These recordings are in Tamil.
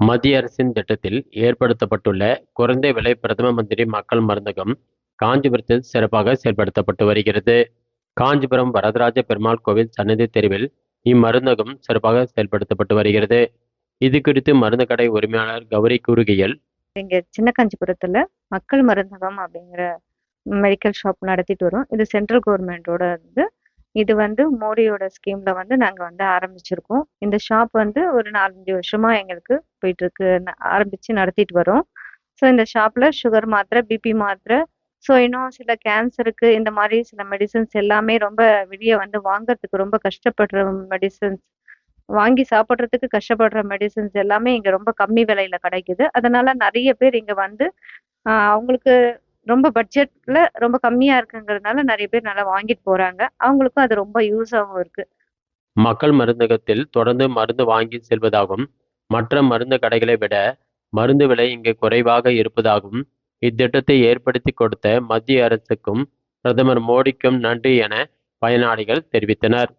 மத்திய அரசின் திட்டத்தில் ஏற்படுத்தப்பட்டுள்ள குறைந்த விலை பிரதம மந்திரி மக்கள் மருந்தகம் காஞ்சிபுரத்தில் சிறப்பாக செயல்படுத்தப்பட்டு வருகிறது. காஞ்சிபுரம் வரதராஜ பெருமாள் கோவில் சன்னதி தெருவில் இம்மருந்தகம் சிறப்பாக செயல்படுத்தப்பட்டு வருகிறது. இது குறித்து மருந்து கடை உரிமையாளர் கௌரி கூறுகையில் இங்க சின்ன காஞ்சிபுரத்துல மக்கள் மருந்தகம் அப்படிங்கிற மெடிக்கல் ஷாப் நடத்திட்டு வரும். இது சென்ட்ரல் கவர்மெண்டோட வந்து இது வந்து மோடியோட ஸ்கீம்ல வந்து நாங்க வந்து ஆரம்பிச்சிருக்கோம். இந்த ஷாப் வந்து ஒரு நாலஞ்சு வருஷமா எங்களுக்கு போயிட்டு இருக்கு ந- ஆரம்பிச்சு நடத்திட்டு வரோம். ஸோ இந்த ஷாப்ல சுகர் மாத்திரை பிபி மாத்திரை ஸோ இன்னும் சில கேன்சருக்கு இந்த மாதிரி சில மெடிசன்ஸ் எல்லாமே ரொம்ப வெளியே வந்து வாங்குறதுக்கு ரொம்ப கஷ்டப்படுற மெடிசன்ஸ் வாங்கி சாப்பிட்றதுக்கு கஷ்டப்படுற மெடிசன்ஸ் எல்லாமே இங்க ரொம்ப கம்மி விலையில கிடைக்குது. அதனால நிறைய பேர் இங்க வந்து அவங்களுக்கு ரொம்ப பட்ஜெட்ல ரொம்ப கம்மியா இருக்குங்கிறதுனால நிறைய பேர் நல்லா வாங்கிட்டு போறாங்க. அவங்களுக்கும் அது ரொம்ப யூஸாகவும் இருக்கு. மக்கள் மருந்தகத்தில் தொடர்ந்து மருந்து வாங்கி செல்வதாகவும் மற்ற மருந்து கடைகளை விட மருந்து விலை இங்கு குறைவாக இருப்பதாகவும் இத்திட்டத்தை ஏற்படுத்தி கொடுத்த மத்திய அரசுக்கும் பிரதமர் மோடிக்கும் நன்றி என பயனாளிகள் தெரிவித்தனர்.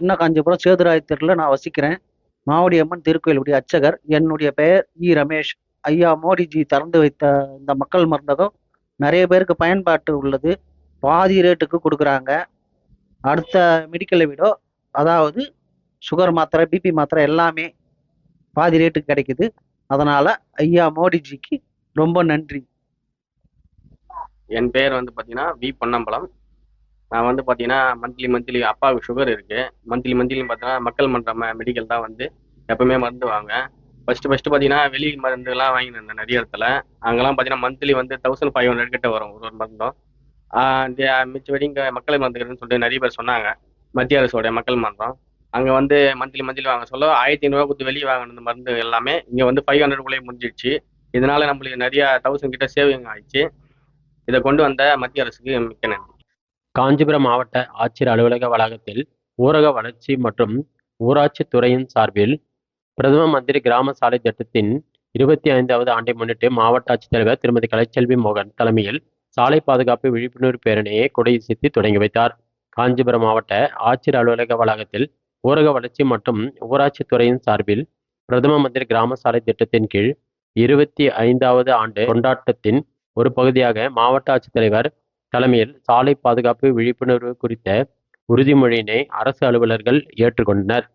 சின்ன காஞ்சிபுரம் சேதுராயத்தூரில் நான் வசிக்கிறேன். மாவடி அம்மன் திருக்கோயிலுடைய அர்ச்சகர் என்னுடைய பெயர் இ ரமேஷ். ஐயா மோடிஜி திறந்து வைத்த இந்த மக்கள் மருந்தகம் நிறைய பேருக்கு பயன்பாட்டு உள்ளது. பாதி ரேட்டுக்கு கொடுக்குறாங்க. அடுத்த மெடிக்கலை விட அதாவது சுகர் மாத்திரை பிபி மாத்திரை எல்லாமே பாதி ரேட்டுக்கு கிடைக்குது. அதனால் ஐயா மோடிஜிக்கு ரொம்ப நன்றி. என் பேர் வந்து பார்த்தீங்கன்னா வி பொன்னம்பலம். நான் வந்து பார்த்தீங்கன்னா மந்த்லி மந்த்லி அப்பாவுக்கு சுகர் இருக்குது மந்த்லி மந்த்லின்னு பார்த்தீங்கன்னா மக்கள் மன்ற மெடிக்கல் தான் வந்து எப்பவுமே மருந்து வாங்க. ஃபர்ஸ்ட் ஃபர்ஸ்ட் பார்த்தீங்கன்னா வெளி மருந்துலாம் வாங்கினேன் இருந்தேன் நிறைய இடத்துல. அங்கெல்லாம் பார்த்தீங்கன்னா மந்த்லி வந்து தௌசண்ட் ஃபைவ் ஹண்ட்ரட் கிட்ட வரும் ஒரு ஒரு மருந்தும் ஆஹ் இந்த மிச்சபடி இங்கே மக்கள் மருந்துகள்னு சொல்லிட்டு நிறைய பேர் சொன்னாங்க. மத்திய அரசோடைய மக்கள் மருந்தம். அங்கே வந்து மந்த்லி மந்த்லி வாங்க சொல்ல ஆயிரத்தி ஐநூறுரூவா கொடுத்து வெளியே வாங்கின மருந்து எல்லாமே இங்கே வந்து ஃபைவ் ஹண்ட்ரட்குள்ளேயே முடிஞ்சிடுச்சு. இதனால நம்மளுக்கு நிறைய தௌசண்ட் கிட்ட சேவிங் ஆயிடுச்சு. இதை கொண்டு வந்த மத்திய அரசுக்கு மிக்க நன்றி. காஞ்சிபுரம் மாவட்ட ஆட்சியர் அலுவலக வளாகத்தில் ஊரக வளர்ச்சி மற்றும் ஊராட்சி துறையின் சார்பில் பிரதம மந்திரி கிராம சாலை திட்டத்தின் இருபத்தி ஐந்தாவது ஆண்டை முன்னிட்டு மாவட்ட ஆட்சித்தலைவர் திருமதி கலைச்செல்வி மோகன் தலைமையில் சாலை பாதுகாப்பு விழிப்புணர்வு பேரணியை கொடியசைத்து தொடங்கி வைத்தார். காஞ்சிபுரம் மாவட்ட ஆட்சியர் அலுவலக வளாகத்தில் ஊரக வளர்ச்சி மற்றும் ஊராட்சி துறையின் சார்பில் பிரதம மந்திரி கிராம சாலை திட்டத்தின் கீழ் இருபத்தி ஐந்தாவது ஆண்டு கொண்டாட்டத்தின் ஒரு பகுதியாக மாவட்ட ஆட்சித்தலைவர் தலைமையில் சாலை பாதுகாப்பு விழிப்புணர்வு குறித்த உறுதிமொழியினை அரசு அலுவலர்கள் ஏற்றுக்கொண்டனர்.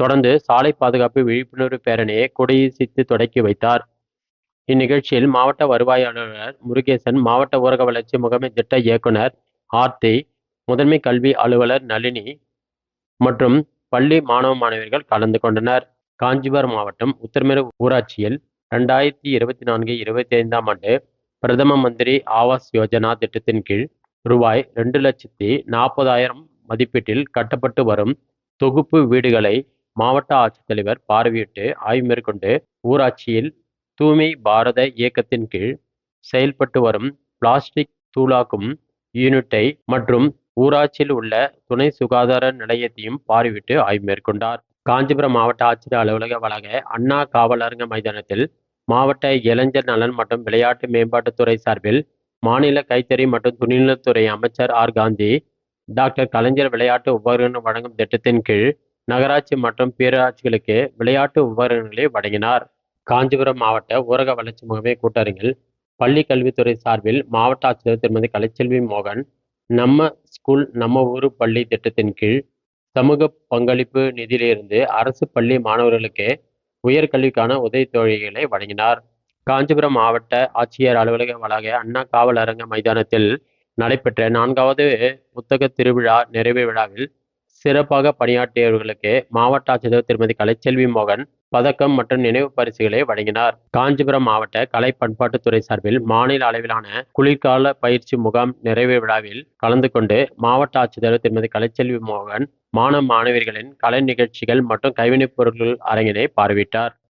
தொடர்ந்து சாலை பாதுகாப்பு விழிப்புணர்வு பேரணியை கொடியசித்து தொடக்கி வைத்தார். இந்நிகழ்ச்சியில் மாவட்ட வருவாய் அலுவலர் முருகேசன் மாவட்ட ஊரக வளர்ச்சி முகமை திட்ட இயக்குனர் ஆர்த்தி முதன்மை கல்வி அலுவலர் நளினி மற்றும் பள்ளி மாணவ மாணவியர்கள் கலந்து கொண்டனர். காஞ்சிபுரம் மாவட்டம் உத்தரமேரு ஊராட்சியில் ரெண்டாயிரத்தி இருபத்தி நான்கு இருபத்தி ஐந்தாம் ஆண்டு பிரதம மந்திரி ஆவாஸ் யோஜனா திட்டத்தின் கீழ் ரூபாய் ரெண்டு லட்சத்தி நாற்பதாயிரம் மதிப்பீட்டில் கட்டப்பட்டு வரும் தொகுப்பு வீடுகளை மாவட்ட ஆட்சித்தலைவர் பார்வையிட்டு ஆய்வு மேற்கொண்டு ஊராட்சியில் தூய்மை பாரத இயக்கத்தின் கீழ் செயல்பட்டு வரும் பிளாஸ்டிக் தூளாக்கும் யூனிட்டை மற்றும் ஊராட்சியில் உள்ள துணை சுகாதார நிலையத்தையும் பார்வையிட்டு ஆய்வு மேற்கொண்டார். காஞ்சிபுரம் மாவட்ட ஆட்சியர் அலுவலக வழங்க அண்ணா காவலரங்க மைதானத்தில் மாவட்ட இளைஞர் நலன் மற்றும் விளையாட்டு மேம்பாட்டுத்துறை சார்பில் மாநில கைத்தறி மற்றும் துணிநலத்துறை அமைச்சர் ஆர். காந்தி டாக்டர் கலைஞர் விளையாட்டு உபகரணம் வழங்கும் திட்டத்தின் கீழ் நகராட்சி மற்றும் பேரூராட்சிகளுக்கு விளையாட்டு உபகரணங்களை வழங்கினார். காஞ்சிபுரம் மாவட்ட ஊரக வளர்ச்சி முகமை கூட்டரங்கில் பள்ளி கல்வித்துறை சார்பில் மாவட்ட ஆட்சியர் திருமதி கலைச்செல்வி மோகன் நம்ம ஸ்கூல் நம்ம ஊரு பள்ளி திட்டத்தின் கீழ் சமூக பங்களிப்பு நிதியிலிருந்து அரசு பள்ளி மாணவர்களுக்கு உயர்கல்விக்கான உதவித்தொகைகளை வழங்கினார். காஞ்சிபுரம் மாவட்ட ஆட்சியர் அலுவலக வளாக அண்ணா காவல் அரங்க மைதானத்தில் நடைபெற்ற நான்காவது புத்தக திருவிழா நிறைவு விழாவில் சிறப்பாக பணியாற்றியவர்களுக்கு மாவட்ட ஆட்சியர் திருமதி கலைச்செல்வி மோகன் பதக்கம் மற்றும் நினைவு பரிசுகளை வழங்கினார். காஞ்சிபுரம் மாவட்ட கலை பண்பாட்டுத்துறை சார்பில் மாநில அளவிலான குளிர்கால பயிற்சி முகாம் நிறைவு விழாவில் கலந்து கொண்டு மாவட்ட ஆட்சித்தலைவர் திருமதி கலைச்செல்வி மோகன் மாணவ மாணவியர்களின் கலை நிகழ்ச்சிகள் மற்றும் கைவினைப் பொருட்கள் அரங்கினை பார்வையிட்டார்.